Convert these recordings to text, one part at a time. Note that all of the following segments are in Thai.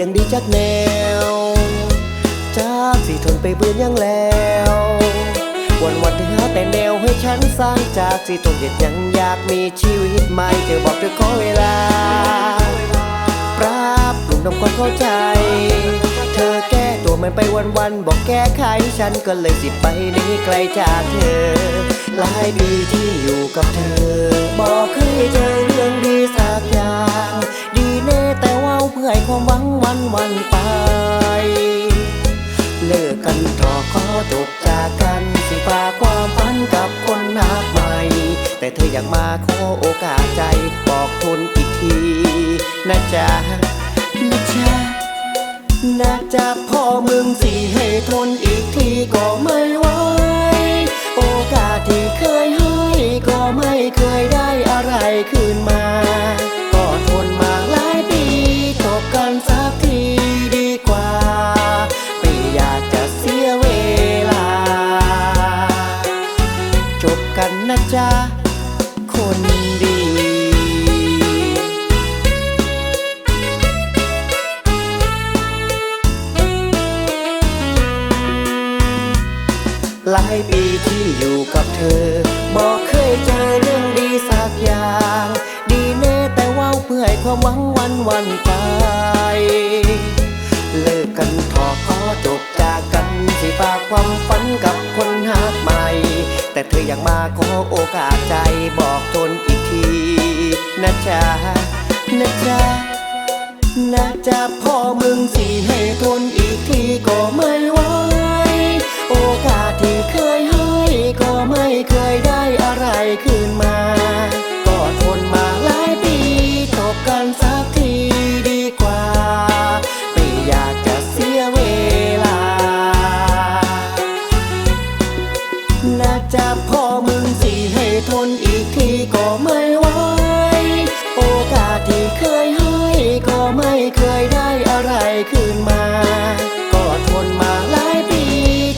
ยังดีจักแนว จากสิทนไปเบื่อยังแล้ว วันวันที่หาแต่แนวให้ฉันสร้างจากสิตรงเด็ดยังอยากมีชีวิตใหม่เธอบอกเธอขอเวลา ปรับปรุงทำความเข้าใจ เธอแก้ตัวมันไปวันวันบอกแก้ไขฉันก็เลยสิไปนี้ไกลจากเธอ หลายปีที่อยู่กับเธอ บอกเคยเจอเรื่องดีสักอย่าง วันไป เลิกกันทอขอจบจากกันสิฝากความฝันกับคนนักใหม่ แต่เธออยากมาขอโอกาสใจบอกทนอีกทีนะจ๊ะนะจ๊ะนะจ๊ะพ่อมึงสิให้ทนอีกทีก็ไม่ไหวโอกาสที่เคยให้ก็ไม่เคยได้อะไรคืนมา กันนะจ๊ะ คนดีหลายปีที่อยู่กับเธอ บอกเคยเจอเรื่องดี เธออยากมาขอโอกาสใจบอกทนอีกทีนะจ๊ะนะจ๊ะนะจ๊ะพ่อมึงสิให้ทนอีกทีก็ ทนอีกทีก็ไม่ไหว โอกาสที่เคยให้ก็ไม่เคยได้อะไรคืนมา ก็ทนมาหลายปี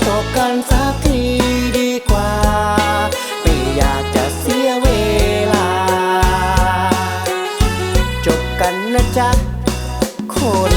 จบกันสักทีดีกว่า ไม่อยากจะเสียเวลา จบกันนะจ๊ะคน